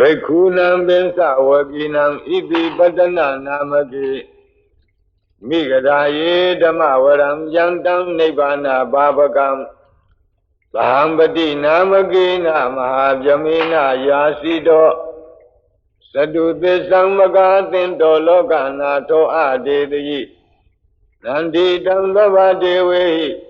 ဘိက္ခုနံပင်စဝကိနံဣတိပတနာနာမတိမိဂရာယေဓမ္မဝရံယံတံနိဗ္ဗာနဘာပကံသဟံပတိနာမကေနမဟာဗြဟ္မေနယာစီတောသတုသစ္ဆံမကာသင်တောလောကနာထောအတေတိနန္တိတံသဗ္ဗဒေဝေဟိ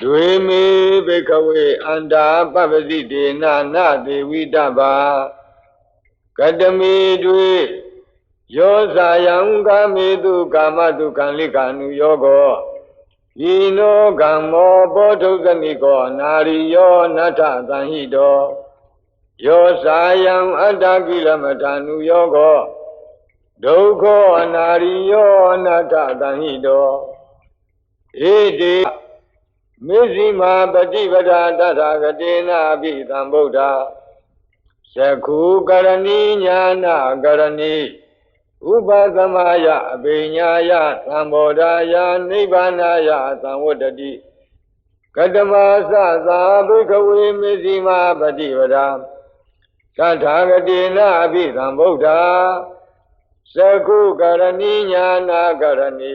ဒွေမေဘိကဝေအန္တာပပတိတေနနာဒေဝိတဗာကတမေတွေယောဇာယံကာမေတုကာမတုကံလိကာနုယောကောဤနောကံမောဘောဓုသမိကောနာရိယောနတ္ထသံဟိတောယောဇာယံအတ္တကိလမထာနုယောကောဒုက္ခအနာရိယောအနတ္တသံဟိတောဧတေ မေဇိမာပฏิပဒါတထာဂတေနာပိသံဗုဒ္ဓသခုကရဏီညာနာကရဏီဥပသမယအဘိညာယသံဘောဓာယနိဗ္ဗာနာယသံဝတ္တတိကတမသသာဘိကဝေမေဇိမာပฏิပဒါသထာဂတေနာပိသံဗုဒ္ဓသကုကရဏီညာနာကရဏီ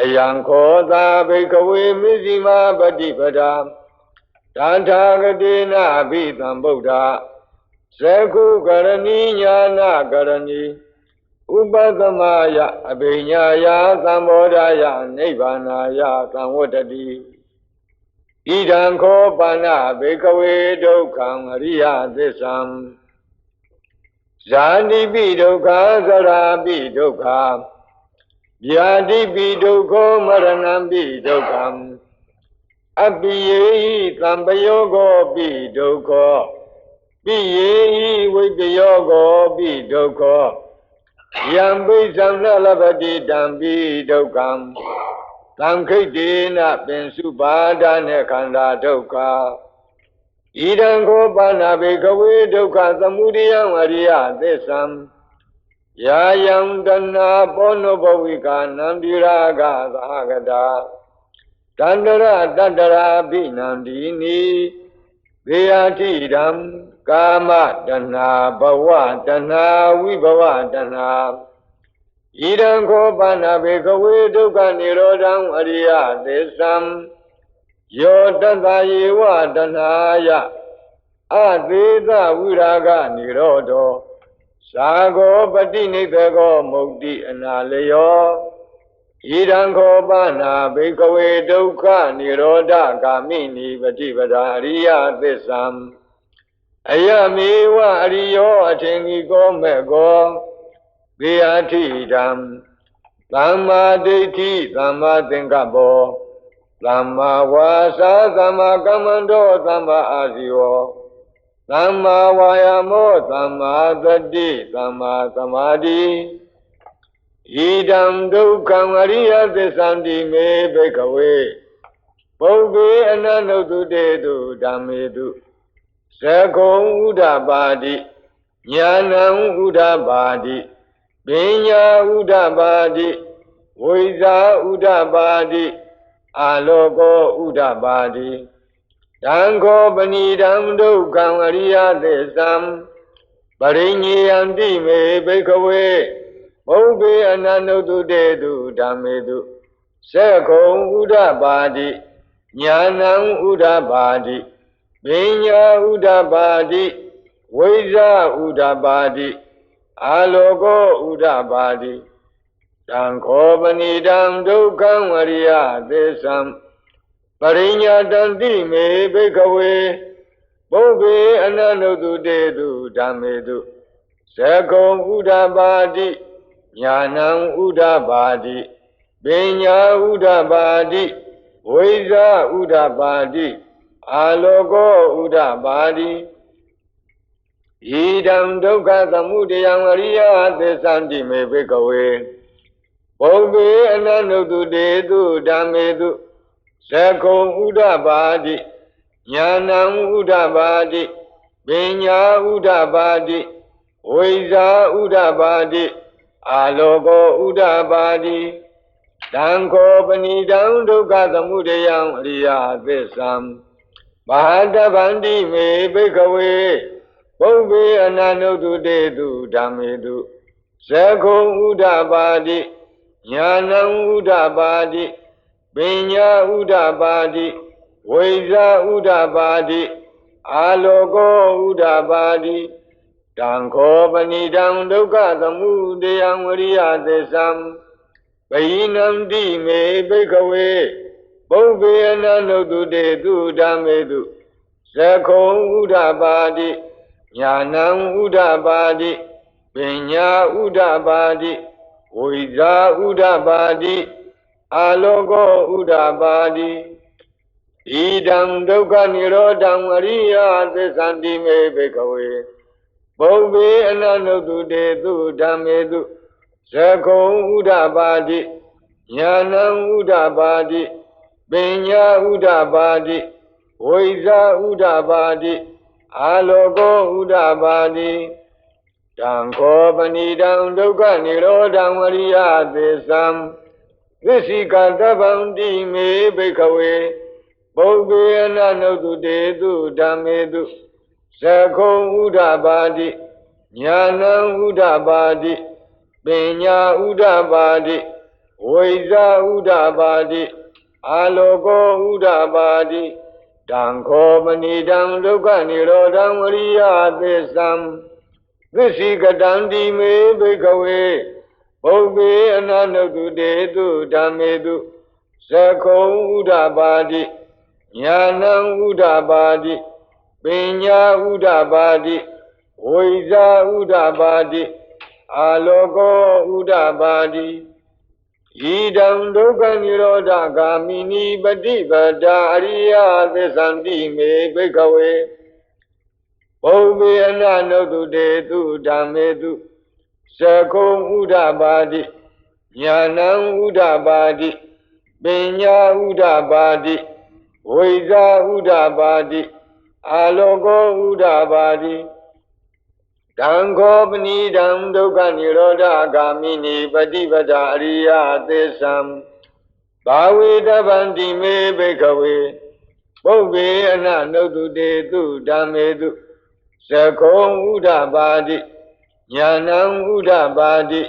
အယံခောသာဘိကဝေမိဇိမာပฏิပဒာတန္ထာဂတိနာဘိသံဗုဒ္ဓသကုကရဏီညာနာကရဏီဥပသမယအဘိညာယသံဘောဓာယနိဗ္ဗာနာယသံဝတ္တတိဣဒံခောပါဏဘေကဝေဒုက္ခံအရိယသစ္ဆံဇာတိပိဒုက္ခသရာပိဒုက္ခ ဗျာတိပိဒုက္ခမရဏံပိဒုက္ခံအပိယေဟိသံပယောကောပိဒုက္ခပိယေဟိဝိတယောကောပိဒုက္ခယံပိသံနလပတိတံပိဒုက္ခံသံခိတ်တေနပင်စုပါဒနဲ့ခန္ဓာဒုက္ခဣဒံခောပါဏဘေကဝေဒုက္ခသမုဒယံအရိယသစ္ဆံ ယာယံတနာပောနုဘဝိကာနံတိရာဂသာဂတာတန္တရတတ္တရာပိနံဒီနိဘေယတိဓမ္ကာမတဏဘဝတဏဝိဘဝတဏဣဒံခောပါဏဘေကဝေဒုက္ခនិရောဓံအရိယသစ္ဆံယောတတယေဝတဏယအသေးသဝိရာဂនិရောဓော သာဂောပတိနိဗ္ဗောမုတ်တိအနာလယောဣဒံခောပါဏဘေကဝေဒုက္ခនិရောဓဂာမိနိပฏิပဒါအရိယသစ္ဆံအယမေဝအရိယောအထင်ကြီးကောမဲ့ကောဘေယထိတံသမ္မာဒိဋ္ဌိသမ္မာသင်္ကပ္ပောသမ္မာဝါစာသမ္မာကမ္မန္တောသမ္မာအာဇီဝော သမ္မာဝါယာမောသမ္မာသတိသမ္မာသမာဓိဣဒံဒုက္ခံအရိယသစ္ဆန္တိမေဘိကဝေပုဗ္ဗေအနန္တုတေတုဓမ္မေတုသကုံဥဒ္ဓပါတိညာဏံဥဒ္ဓပါတိပညာဥဒ္ဓပါတိဝိဇာဥဒ္ဓပါတိအာလောကောဥဒ္ဓပါတိ တံခောပဏိတံဒုက္ခံအရိယသစ္ဆံပရိညေယံတိမေဘိခဝေဘုဗ္ဗေအနန္တုတေတုဓမ္မေတုသက္ခုံဥဒ္ဓပါတိညာဏံဥဒ္ဓပါတိပညာဥဒ္ဓပါတိဝိဇ္ဇဥဒ္ဓပါတိအာလောကောဥဒ္ဓပါတိတံခောပဏိတံဒုက္ခံဝရိယသစ္စံပ ရိညာတံတိမေဘိကဝေဘုဗ္ဗေအနန္တုတေတုဓမ္မေတုဇကုံဥဒ္ဓပါတိညာဏံဥဒ္ဓပါတိပညာဥဒ္ဓပါတိဝိဇာဥဒ္ဓပါတိအာလောကောဥဒ္ဓပါတိဣဒံဒုက္ခသမုဒယံအရိယသစ္ဆန္တိမေဘိကဝေဘုံဘေအနန္တုတေတုဓမ္မေတု သကုံဥဒ္ဓပါတိညာဏံဥဒ္ဓပါတိပညာဥဒ္ဓပါတိဝိဇာဥဒ္ဓပါတိအာလောကောဥဒ္ဓပါတိတံခောပဏိတံဒုက္ခသမုဒယံအရိယသစ္ဆံဘာတဗန္တိမေဘိကဝေဘုဗ္ဗေအနန္တုတေတုဓမ္မေတုဇကုံဥဒ္ဓပါတိညာဏံဥဒ္ဓပါတိ ပညာဥဒ္ဓပါတိဝိဇာဥဒ္ဓပါတိအာလောကောဥဒ္ဓပါတိတံခောပဏိတံဒုက္ခသမုဒယံဝရိယသစ္ဆံပဟိနံတိမေဘိကဝေဘုဗ္ဗေအနန္တုတေတုဓမ္မေတုဇခုံဥဒ္ဓပါတိညာဏံဥဒ္ဓပါတိပညာဥဒ္ဓပါတိဝိဇာဥဒ္ဓပါတိ အာလောကောဥဒ္ဓပါတိဣဒံဒုက္ခនិရောဓံအရိယသစ္ဆန္တိမေဘေကဝေဘုံဘေအနန္တုတေတုဓမ္မေတုဇကုံဥဒ္ဓပါတိညာဏံဥဒ္ဓပါတိပညာဥဒ္ဓပါတိဝိဇာဥဒ္ဓပါတိအာလောကောဥဒ္ဓပါတိတံခောပဏိတံဒုက္ခនិရောဓံဝရိယသစ္ဆံ သစ္စိကတဗံတိမေဘိခဝေဘုဗ္ဗေအနနုတုတေတုဓမ္မေတုသကုံဥဒ္ဓပါတိညာဏံဥဒ္ဓပါတိပညာဥဒ္ဓပါတိဝိဇာဥဒ္ဓပါတိအာလောကောဥဒ္ဓပါတိတံခောမဏိတံဒုက္ခនិရောဓံဝရိယသစ္ဆံသစ္စိကတံတိမေဘိကဝေ ဘုဗ္ဗေအနန္တုတေတုဓမ္မေတုသကုံဥဒ္ဓပါတိညာဏံဥဒ္ဓပါတိပညာဥဒ္ဓပါတိဝိဇာဥဒ္ဓပါတိအာလောကောဥဒ္ဓပါတိဣဒံဒုက္ခនិရောဓဂာမိနိပฏิပဒါအရိယသစ္ဆန္တိမေဘိကဝေဘုံမေအနနုတုတေတုဓမ္မေတု သကုံဥဒ္ဓပါတိညာဏံဥဒ္ဓပါတိပညာဥဒ္ဓပါတိဝိဇာဥဒ္ဓပါတိအာလောကောဥဒ္ဓပါတိတံခောပဏိတံဒုက္ခនិရောဓဂာမိနိပฏิပဒအရိယသစ္ဆံဘာဝေတဗန္တိမေဘိခဝေပုဗ္ဗေအနနုတုတေတုဓမ္မေတုသကုံဥဒ္ဓပါတိ ညာဏံဥဒ္ဓပါတိ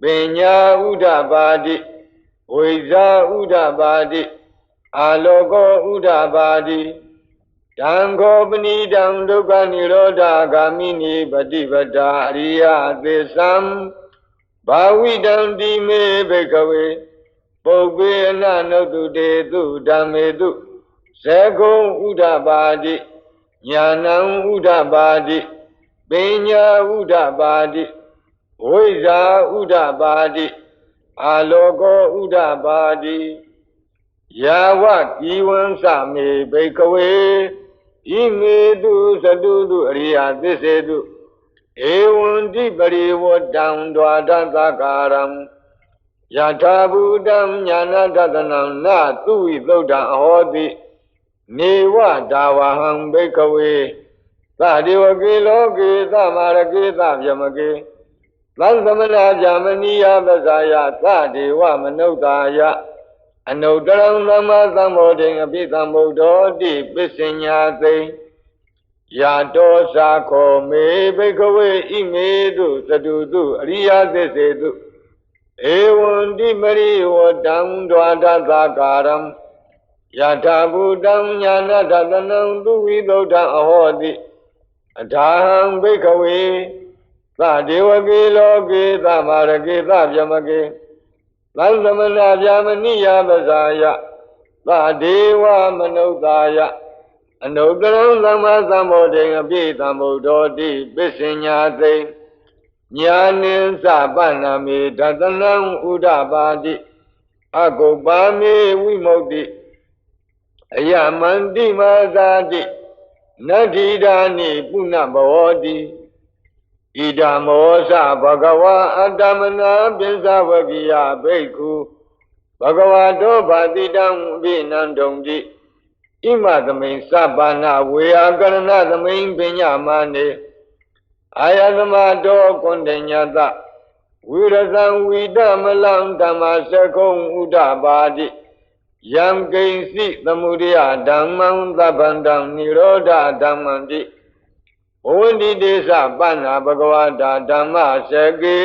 ပညာဥဒ္ဓပါတိဝိဇာဥဒ္ဓပါတိအာလောကောဥဒ္ဓပါတိတံခောပဏိတံဒုက္ခនិရောဓဂာမိနိပฏิပဒါအရိယသစ္ဆံဘာဝိတံတိမေဘိကဝေပုပ္ပေအနနုတုတေတုဓမ္မေတုဇကုံဥဒ္ဓပါတိညာဏံဥဒ္ဓပါတိ ပညာဥဒ္ဓပါတိဝိဇာဥဒ္ဓပါတိအာလောကောဥဒ္ဓပါတိယာဝကိဝံသမေဘိကဝေဣမေတုသတုတုအရိယသစ္စေတုဧဝံတိပရိဝတံဒွါဒသကာရံယထာဘူတံညာနာတတနံနသုဝိသုဒ္ဓံအဟောတိနေဝဒါဝဟံဘိကဝေ သတိဝကေလောကေသမာရကေသဗျမကေသံသမနာဇာမဏိယပဇာယသဒေဝမနုဿာယအနုတ္တရံသမ္မာသမ္ဗောဓိအပိသမ္ဗုဒ္ဓောတိပစ္စညာသိယာတောသာခောမေဘိကဝေဣမေတုသတုတုအရိယသစ္စေတုဧဝံတိမရိဝတံဒွါဒသကာရံယထာဘူတံညာနာတတနံသူဝိသုဒ္ဓအဟောတိ အထာဟံဘိကဝေသဒေဝကေလောကေသမာရကေသဗျမကေသံသမနာဗျာမဏိယပဇာယသာဒေဝမနုဿာယအနုတ္တရံသမ္မာသမ္ဗောဓိအပြည့်သမ္ဗုဒ္ဓောတိပစ္စညာသိညာနိသပဏ္ဏမေဒတနံဥဒပါတိအကုပ္ပါမေဝိမု ക്തി အယမန္တိမာသာတိ နတ္ထိဒာနိပုဏ္ဏဘောတိဣဒံမောသဘဂဝါအတ္တမနာပိသဝကိယဘိက္ခုဘဂဝါတောဗာတိတံဝိနန္တုံတိဣမသမိန်သဗ္ဗနာဝေယကရဏသမိန်ပညာမနေအာယသမတောကွန်တညတဝိရဇံဝိတမလံဓမ္မစကုံဥဒပါတိ ယံကိဉ္စီသမုဒယဓမ္မံသဗ္ဗန္တံនិရောဓဓမ္မံတိဘဝန္တိတေသပဏ္ဏဘဂဝတာဓမ္မစကေ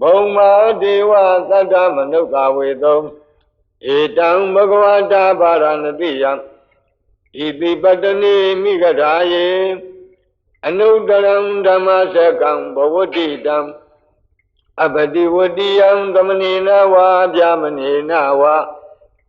ဘုံမာဒေဝသတ္တမနုဿဝေသောဧတံဘဂဝတာဗာရဏတိယံဣတိပတနေမိဂရာယေအနုတရံဓမ္မစကံဘဝတိတံအပတိဝတိယံသမဏေနဝါဗျာမဏေနဝါ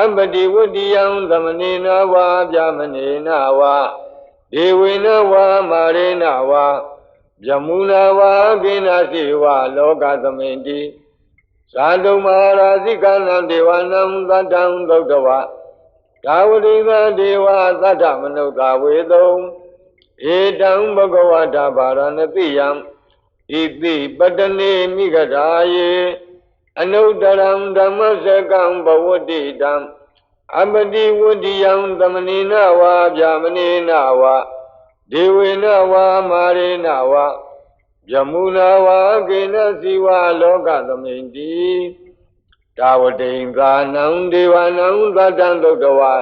အပတိဝတ္တိယံသမဏေနဝါဗျာမဏေနဝါဒေဝေနဝါမာရေနဝါယမုနာဝါကိနာစီဝါလောကသမိန်တိဇာတုမဟာရာဇိကနံဒေဝနံသတ္တံသုတ်တဝဒါဝတိမဒေဝသတ္တမနုဿဝေတုံဧတံဘဂဝတာဗာရဏတိယံဣတိပတနေမိဂရာယေ အနုတ္တရံဓမ္မစကံဘဝတိတံအပတိဝတ္တိယံသမဏိနဝါဗျာမဏိနဝါဒေဝေနဝါမာရေနဝါယမုနာဝါကေနစီဝါလောကသမိန်တိတာဝတိံသာနံဒေဝနံသတ္တံသုတ်တဝါ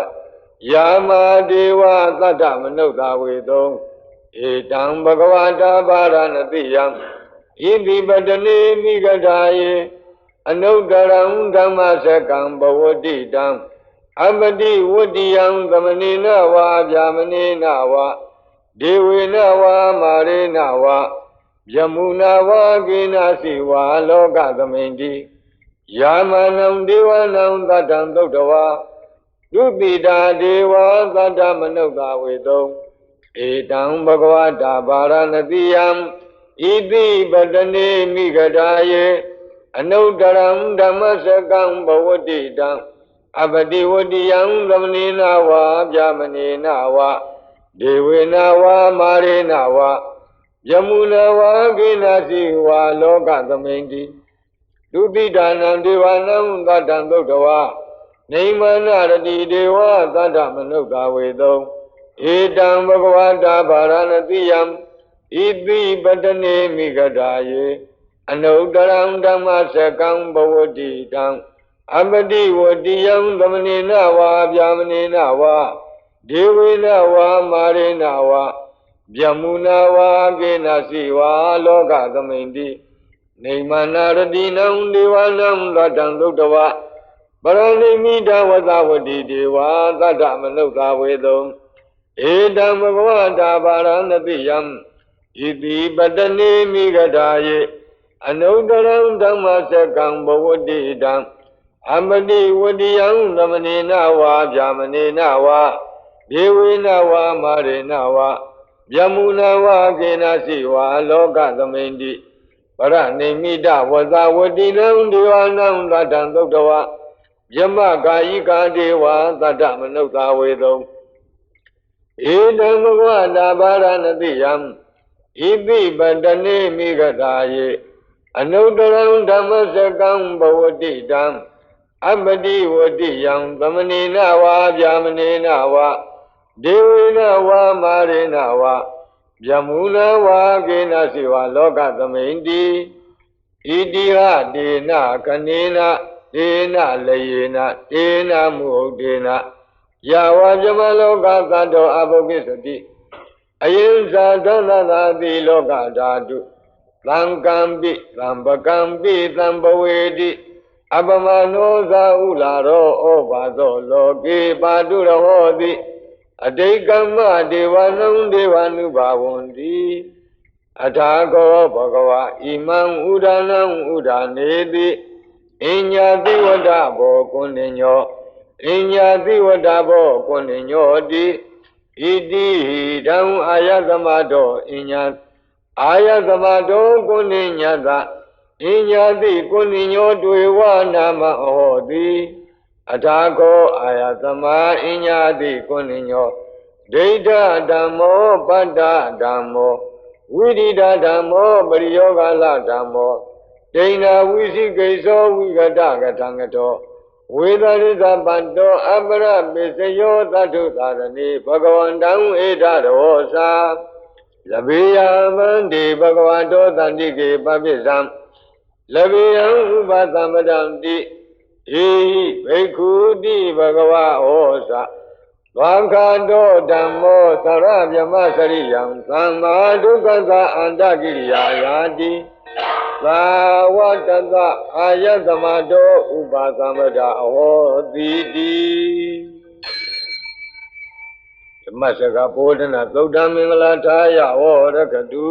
ယာမဒေဝသတ္တမနုဿဝေတုံဧတံဘဂဝတာပါရဏတိယံဣတိပတနေမိဂဒါယေ အနုတ္တရံဓမ္မစကံဘဝတိတံအပတိဝတ္တိယံသမဏေနဝါဗျာမဏေနဝါဒေဝေနဝါမာရေနဝါယမုနာဝါကိနာစီဝါလောကသမိန်တိယာမနံဒေဝနံသတ္တံသုတ်တဝါဒုတိတာဒေဝသတ္တမနုဿဝေတုံဧတံဘဂဝတာဗာရဏတိယံဣတိပတနေမိဂဒါယေ အနုတ္တရံဓမ္မစကံဘဝတိတံအပတိဝတိယံသမဏေနဝါဗျာမဏေနဝါဒေဝေနဝါမာရေနဝါယမုနဝါကိနာစီဝါလောကသမိန်တိဒုတိဒါနံဒေဝနံသတ္တံသုတ်တဝါနေမနာရတိဒေဝသတ္တမနုဿဝေတုံဧတံဘဂဝတာဗာရဏတိယံဣတိပတနေမိဂဒါယေ အနုတ္တရံဓမ္မစကံဘဝတိတံအပတိဝတိယံသမဏေနဝါဗျာမဏေနဝါဒေဝေနဝါမာရေနဝါဗျမုနာဝါကေနစီဝါလောကသမိန်တိနေမနာရတိနံဒေဝနံသတ္တံသုတ်တဝပရဏိမိတဝသဝတိဒေဝသတ္တမနုဿဝေတုံဧတံဘဂဝတာပါရဏတိယံဣတိပတနေမိဂဒါယေ အနုတ္တရံဓမ္မစကံဘဝတိတံအမတိဝတိယံသမဏေနဝါဗျာမဏေနဝါဒေဝေနဝါမာရေနဝါယမုနဝါကေနစီဝါလောကသမိန်တိပရဏိမိတဝဇဝတိနံဒေဝနံသတ္တံသုတ်တဝါယမကာယိကာဒေဝသတ္တမနုဿဝေတုံဧတံဘဂဝတာဘာရဏတိယံဣတိပတနေမိဂတာယေ အနုတ္တရံဓမ္မစကံဘဝတိတံအပတိဝတိယံသမဏေနဝါဗျာမဏေနဝါဒေဝေနဝါမာရေနဝါဗျမူနဝါကေနစီဝါလောကသမိန်တိဣတိဟဒေနကနေနတေနလေယေနတေနမုဟုတ်တေနယာဝဇမလောကသတ္တောအဘုကိသတိအယိဇာဒသသာတိလောကဓာတု သံကံပိသံပကံပိသံပဝေတိအပမနောဇာဥလာရောဩဘာသောလောကေပါတုရဟောတိအတိတ်ကမ္မဒေဝနံဒေဝ ानु ဘာဝန္တိအထာကောဘဂဝါဣမံဥဒနံဥဒနေတိအညညာတိဝဒဘောကုဏ္ဏညောအညညာတိဝဒဘောကုဏ္ဏညောတိဣတိဟိတံအာယသမတောအညညာ အာယသမတောကုဏ္ဏညတအညညာတိကုဏ္ဏညောတွေဝနာမဟောတိအထာကောအာယသမအညညာတိကုဏ္ဏညောဒိဋ္ဌဓမ္မောပတ္တဓမ္မောဝိရိဒဓမ္မောပရိယောဂလဓမ္မောဒိဏဝိသိကိသောဝိကတကထံကတောဝေဒရိသပတ္တောအပရပိစယောသတ္ထုသာရဏိဘဂဝန္တံဧတရောသာ လဘေယမန္တိဘဂဝတောတန္တိကေပပိသံလဘေယံဥပသမတံတိဧဟိဘိက္ခုတိဘဂဝဟောသာသွားခတောဓမ္မောသရဗြဟ္မစရိယံသမ္မာဒုက္ခသာအန္တကိရိယာယာတိသာဝတတအာယသမတောဥပါသမဒအဟောတိတိ ဓမ္မစကဘောဓနာသုဒ္ဓမင်္ဂလာထာယဟောရကတု